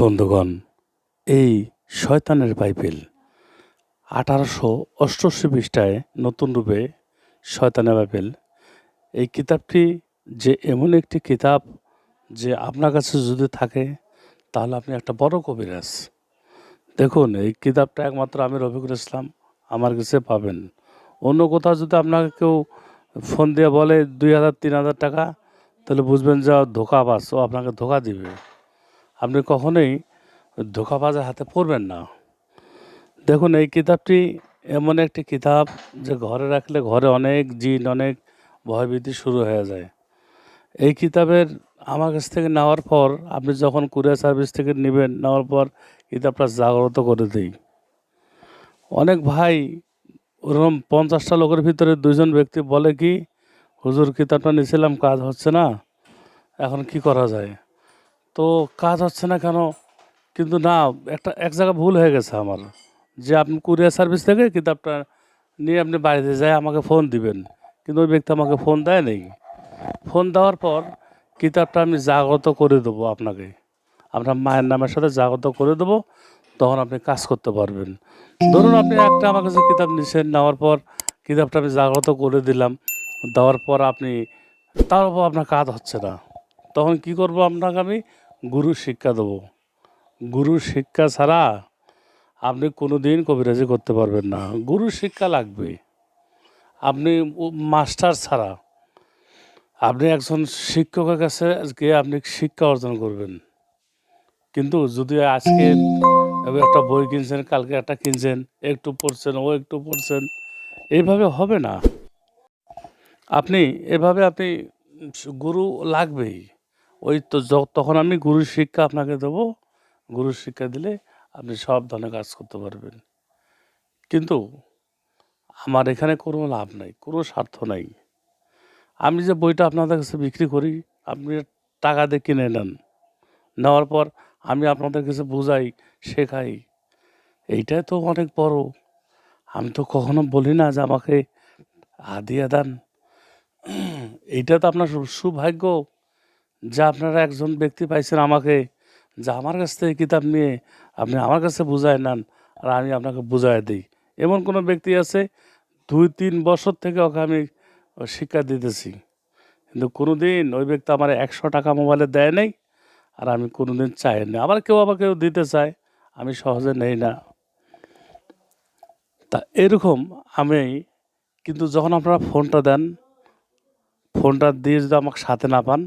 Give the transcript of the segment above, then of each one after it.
বন্ধুগণ, এই শয়তানের বাইবেল আঠারোশো অষ্টআশি পৃষ্ঠায় নতুন রূপে শয়তানের বাইবেল। এই কিতাবটি যে এমন একটি কিতাব যে আপনার কাছে যদি থাকে, তাহলে আপনি একটা বড় কবিরাজ। দেখুন, এই কিতাবটা একমাত্র আমি রফিকুল ইসলাম আমার কাছে পাবেন। অন্য কোথাও যদি আপনাকে কেউ ফোন দিয়ে বলে দুই হাজার, তিন হাজার টাকা, তাহলে বুঝবেন যে ধোকাবাজ ও আপনাকে ধোকা দিবে। আপনি কখনোই ধোকাবাজের হাতে পড়বেন না। দেখুন, এই কিতাবটি এমন একটি কিতাব যে ঘরে রাখলে ঘরে অনেক জিন, অনেক ভয়ভীতি শুরু হয়ে যায়। এই কিতাবের আমার কাছ থেকে নেওয়ার পর, আপনি যখন কুরিয়ার সার্ভিস থেকে নেবেন, নেওয়ার পর কিতাবটা জাগ্রত করে দিই। অনেক ভাই ওরকম পঞ্চাশটা লোকের ভিতরে দুজন ব্যক্তি বলে কি, হুজুর, কিতাবটা নিয়েছিলাম কাজ হচ্ছে না, এখন কি করা যায়? তো কাজ হচ্ছে না কেন? কিন্তু না একটা এক জায়গায় ভুল হয়ে গেছে আমার। যে আপনি কুরিয়ার সার্ভিস থেকে কিতাবটা নিয়ে আপনি বাড়িতে যায় আমাকে ফোন দিবেন। কিন্তু ওই ব্যক্তি আমাকে ফোন দেয় নেই। ফোন দেওয়ার পর কিতাবটা আমি জাগ্রত করে দেবো আপনাকে। আপনার মায়ের নামের সাথে জাগ্রত করে দেবো তখন আপনি কাজ করতে পারবেন। ধরুন আপনি একটা আমার কাছে কিতাব নিছেন নেওয়ার পর কিতাবটা আমি জাগ্রত করে দিলাম দেওয়ার পর আপনি তার উপর আপনার কাজ হচ্ছে না। তখন কি করব আপনাকে আমি? গুরু শিক্ষা দেবো। গুরু শিক্ষা ছাড়া আপনি কোনো দিন কবিরাজি করতে পারবেন না। গুরু শিক্ষা লাগবে। আপনি মাস্টার ছাড়া আপনি একজন শিক্ষকের কাছে গিয়ে আপনি শিক্ষা অর্জন করবেন। কিন্তু যদি আজকে একটা বই কিনছেন, কালকে একটা কিনছেন, একটু পড়ছেন, ও একটু পড়ছেন এইভাবে হবে না। আপনি, এভাবে আপনি গুরু লাগবেই। ওই তো তখন আমি গুরুর শিক্ষা আপনাকে দেবো। গুরুর শিক্ষা দিলে আপনি সব ধরনের কাজ করতে পারবেন। কিন্তু আমার এখানে কোনো লাভ নাই, কোনো স্বার্থ নাই। আমি যে বইটা আপনাদের কাছে বিক্রি করি, আপনি টাকা দিয়ে কিনে নেন। নেওয়ার পর আমি আপনাদের কাছে বোঝাই, শেখাই। এইটাই তো অনেক বড়। আমি তো কখনো বলি না যে আমাকে হাদিয়া দান। এইটা তো আপনার সৌভাগ্য। যে আপনারা একজন ব্যক্তি পাইছেন আমাকে যে আমার কাছ থেকে কিতাব নিয়ে আপনি আমার কাছে বুঝায় নেন আর আমি আপনাকে বুঝায় দিই। এমন কোনো ব্যক্তি আছে? দুই, তিন বছর থেকে ওকে আমি শিক্ষা দিতেছি। কিন্তু কোনো দিন ওই ব্যক্তি আমার একশো টাকা মোবাইলে দেয় নাই আর আমি কোনো দিন চাই না। আবার কেউ আবার কেউ দিতে চায়, আমি সহজে নেই না। তা এরকম আমি কিন্তু যখন আপনারা ফোনটা দেন, ফোনটা দিয়ে যদি আমাকে সাথে না পান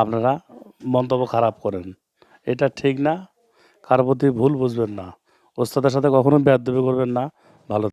আপনারা মন্তব্য খারাপ করেন। এটা ঠিক না। কারোর প্রতি ভুল বুঝবেন না। ওস্তাদের সাথে কখনো ব্যাধ করবেন না। ভালো